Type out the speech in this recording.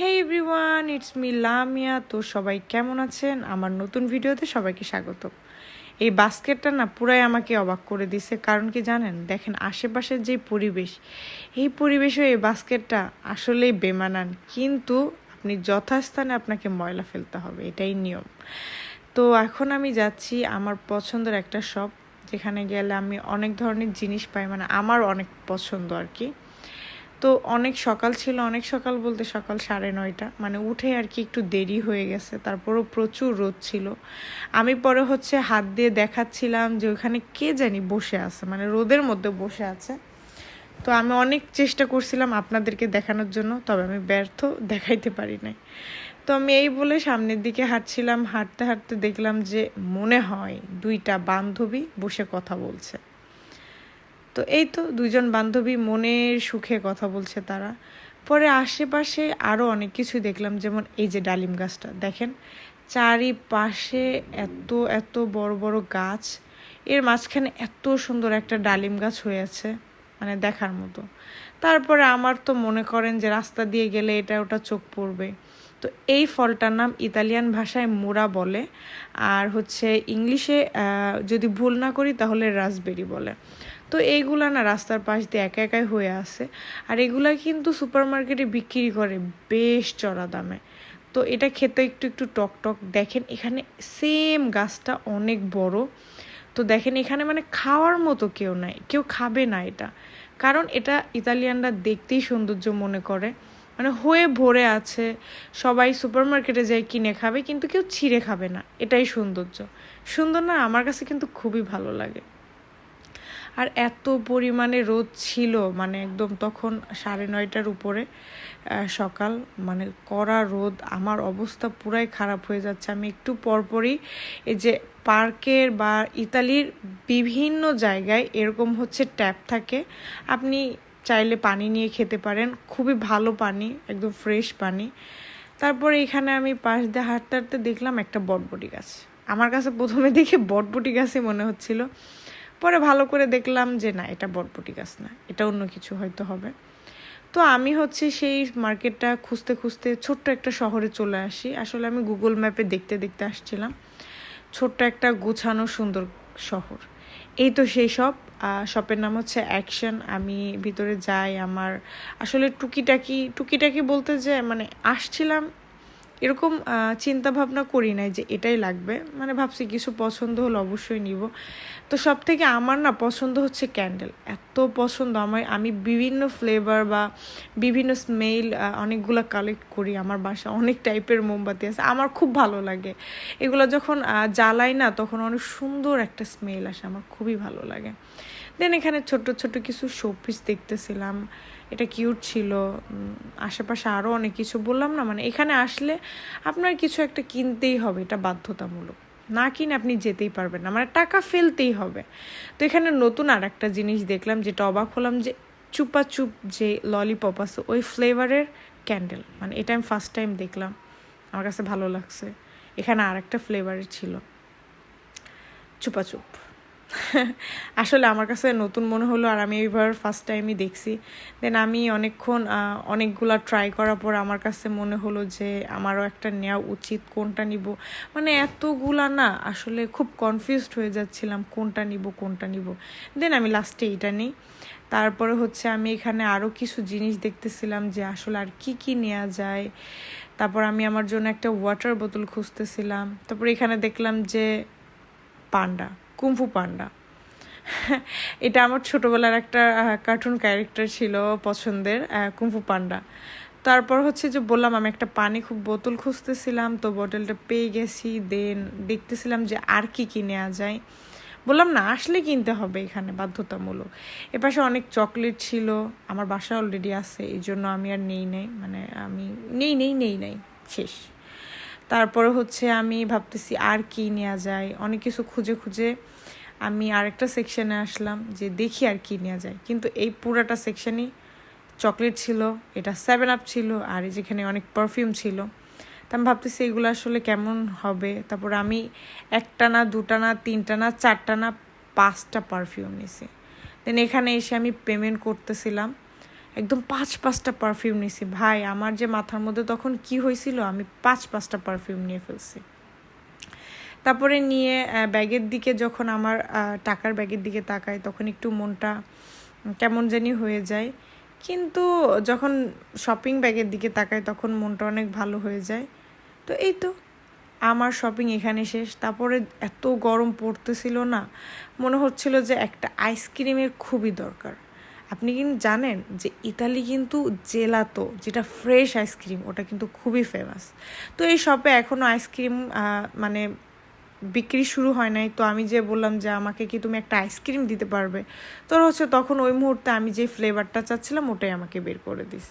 Hey everyone it's me Lamia তো সবাই কেমন আছেন? আমার নতুন ভিডিওতে সবাইকে স্বাগত। এই বাস্কেটটা না পুরাই আমাকে অবাক করে দিছে। কারণ কি জানেন? দেখেন আশেপাশের যে পরিবেশ, এই পরিবেশে এই বাস্কেটটা আসলেই বেমানান। কিন্তু আপনি যথাস্থানে আপনাকে ময়লা ফেলতে হবে, এটাই নিয়ম। তো এখন আমি যাচ্ছি আমার পছন্দের একটা শপ যেখানে গেলে আমি অনেক ধরনের জিনিস পাই মানে আমার অনেক পছন্দ আর কি। তো অনেক সকাল ছিল, অনেক সকাল বলতে সকাল সাড়ে নয়টা। মানে উঠে আর কি একটু দেরি হয়ে গেছে, তারপরও প্রচুর রোদ ছিল। আমি পরে হচ্ছে হাত দিয়ে দেখাচ্ছিলাম যে ওখানে কে জানি বসে আছে মানে রোদের মধ্যে বসে আছে। তো আমি অনেক চেষ্টা করছিলাম আপনাদেরকে দেখানোর জন্য, তবে আমি ব্যর্থ, দেখাইতে পারি নাই। তো আমি এই বলে সামনের দিকে হাঁটছিলাম, হাঁটতে হাঁটতে দেখলাম যে মনে হয় দুইটা বান্ধবী বসে কথা বলছে। তো এই তো দুইজন বান্ধবী মনের সুখে কথা বলছে তারা। পরে আশেপাশে আরও অনেক কিছু দেখলাম, যেমন এই যে ডালিম গাছটা। দেখেন, চারিপাশে এত এত বড় বড় গাছ। এর মাঝখানে এত সুন্দর একটা ডালিম গাছ হয়েছে মানে দেখার মতো। তারপরে আমার তো মনে করেন যে রাস্তা দিয়ে গেলে এটা, ওটা চোখ পড়বে। তো এই ফলটার নাম ইতালিয়ান ভাষায় মোরা বলে, আর হচ্ছে ইংলিশে যদি ভুল না করি তাহলে রাসবেরি বলে। তো এইগুলা না রাস্তার পাশ দিয়ে একা একাই হয়ে আছে। আর এগুলা কিন্তু সুপার মার্কেটে বিক্রি করে বেশ চড়া দামে। তো এটা খেতে একটু একটু টক টক। দেখেন এখানে সেম গাছটা অনেক বড়। তো দেখেন এখানে মানে খাওয়ার মতো কেউ নাই। কেউ খাবে না এটা। কারণ এটা ইতালিয়ানরা দেখতেই সৌন্দর্য মনে করে। মানে হয়ে ভরে আছে। সবাই সুপার মার্কেটে যায় কিনে খাবে, কিন্তু কেউ ছিঁড়ে খাবে না। এটাই সৌন্দর্য। সুন্দর না, আমার কাছে কিন্তু খুবই ভালো লাগে। আর এত পরিমাণে রোদ ছিল মানে একদম তখন সাড়ে নয়টার উপরে সকাল মানে কড়া রোদ, আমার অবস্থা পুরাই খারাপ হয়ে যাচ্ছে। আমি একটু পরপরই এই যে পার্কের বা ইতালির বিভিন্ন জায়গায় এরকম হচ্ছে ট্যাপ থাকে। আপনি চাইলে পানি নিয়ে খেতে পারেন, খুবই ভালো পানি, একদম ফ্রেশ পানি। তারপরে এখানে আমি পাশ দিয়ে হাঁটতে হাঁটতে দেখলাম একটা বটবটি গাছ। আমার কাছে প্রথমে দেখে বটবটি গাছই মনে হচ্ছিল। পরে ভালো করে দেখলাম যে না, এটা বটবটি গাছ না, এটা অন্য কিছু হয়তো হবে। তো আমি হচ্ছে সেই মার্কেটটা খুঁজতে খুঁজতে ছোট্ট একটা শহরে চলে আসি। আসলে আমি গুগল ম্যাপে দেখতে দেখতে আসছিলাম। ছোট্ট একটা গোছানো সুন্দর শহর। এই তো সেই সব। শপের নাম হচ্ছে অ্যাকশন আমি ভিতরে যাই, আমার আসলে টুকিটাকি টুকিটাকি বলতে যে মানে আসছিলাম এরকম চিন্তা ভাবনা করি নাই যে এটাই লাগবে। মানে ভাবছি কিছু পছন্দ হলে অবশ্যই নিব। তো সব থেকে আমার না পছন্দ হচ্ছে ক্যান্ডেল। এত পছন্দ। আমার, আমি বিভিন্ন ফ্লেভার বা বিভিন্ন স্মেল অনেকগুলো কালেক্ট করি। আমার বাসা অনেক টাইপের মোমবাতি আছে। আমার খুব ভালো লাগে। এগুলো যখন জ্বালাই না, তখন অনেক সুন্দর একটা স্মেল আসে। আমার খুবই ভালো লাগে। দেন এখানে ছোট ছোট কিছু শোপিস দেখতেছিলাম। এটা কিউট ছিল আশেপাশে আরও অনেক কিছু বললাম না মানে এখানে আসলে আপনার কিছু একটা কিনতেই হবে, এটা বাধ্যতামূলক। না কিনে আপনি যেতেই পারবেন না মানে টাকা ফেলতেই হবে। তো এখানে নতুন আর একটা জিনিস দেখলাম, যেটা অবাক হলাম যে চুপা চুপ যে ললিপপ আছে, ওই ফ্লেভারের ক্যান্ডেল মানে এটা আমি ফার্স্ট টাইম দেখলাম, আমার কাছে ভালো লাগছে। এখানে আর একটা ফ্লেভারের ছিল। চুপাচুপ আসলে আমার কাছে নতুন মনে হলো আর আমি এইবার ফার্স্ট টাইমই দেখছি। দেন আমি অনেকক্ষণ অনেকগুলা ট্রাই করার পর আমার কাছে মনে হলো যে আমারও একটা নেওয়া উচিত কোনটা নিব। মানে এতগুলা না, আসলে খুব কনফিউজড হয়ে যাচ্ছিলাম কোনটা নিব কোনটা নিব। দেন আমি লাস্টে এইটা নিই। তারপরে হচ্ছে আমি এখানে আরও কিছু জিনিস দেখতেছিলাম যে আসলে আর কি কি নেওয়া যায়। তারপর আমি আমার জন্য একটা ওয়াটার বোতল খুঁজতেছিলাম। তারপর এখানে দেখলাম যে পান্ডা। কুম্ফু পান্ডা। এটা আমার ছোটোবেলার একটা কার্টুন ক্যারেক্টার ছিল পছন্দের কুম্ফু পান্ডা। তারপর হচ্ছে যে বললাম, আমি একটা পানি খুব বোতল খুঁজতেছিলাম, তো বোতলটা পেয়ে গেছি, দেন দেখতেছিলাম যে আর কি কি নেওয়া যায়। বললাম, না, আসলে কিনতে হবে এখানে বাধ্যতামূলক। এপাশে অনেক চকলেট ছিল, আমার বাসা অলরেডি আছে, এই জন্য আমি আর নেই নেই মানে আমি, নেই নেই নেই নেই, শেষ। তারপরে হচ্ছে আমি ভাবতেছি আর কি নেওয়া যায়। অনেক কিছু খুঁজে খুঁজে আমি আরেকটা সেকশনে আসলাম যে দেখি আর কি নেওয়া যায়। কিন্তু এই পুরাটা সেকশনই চকলেট ছিল, এটা সেভেন আপ ছিল আর যেখানে অনেক পারফিউম ছিল। তা আমি ভাবতেছি এগুলো আসলে কেমন হবে? তারপর আমি একটা না, দুটা না, তিনটা না, চারটা না, পাঁচটা পারফিউম নিছি। দেন এখানে এসে আমি পেমেন্ট করতেছিলাম। একদম পাঁচ পাঁচটা পারফিউম নিছি ভাই, আমার যে মাথার মধ্যে তখন কি হয়েছিল, আমি পাঁচ পাঁচটা পারফিউম নিয়ে ফেলছি। তারপরে নিয়ে ব্যাগের দিকে যখন আমার টাকার ব্যাগের দিকে তাকাই, তখন একটু মনটা কেমন জানি হয়ে যায়। কিন্তু যখন শপিং ব্যাগের দিকে তাকাই, তখন মনটা অনেক ভালো হয়ে যায়। তো এই তো, আমার শপিং এখানে শেষ। তারপরে এত গরম পড়তেছিল না, মনে হচ্ছিল যে একটা আইসক্রিমের খুবই দরকার। আপনি কিন্তু জানেন যে ইতালি কিন্তু জেলাতো, যেটা ফ্রেশ আইসক্রিম, ওটা কিন্তু খুবই ফেমাস তো এই শপে এখনও আইসক্রিম মানে বিক্রি শুরু হয় নাই। তো আমি যে বললাম যে আমাকে কি তুমি একটা আইসক্রিম দিতে পারবে? তো হচ্ছে তখন ওই মুহূর্তে আমি যে ফ্লেভারটা চাচ্ছিলাম, ওটাই আমাকে বের করে দিস।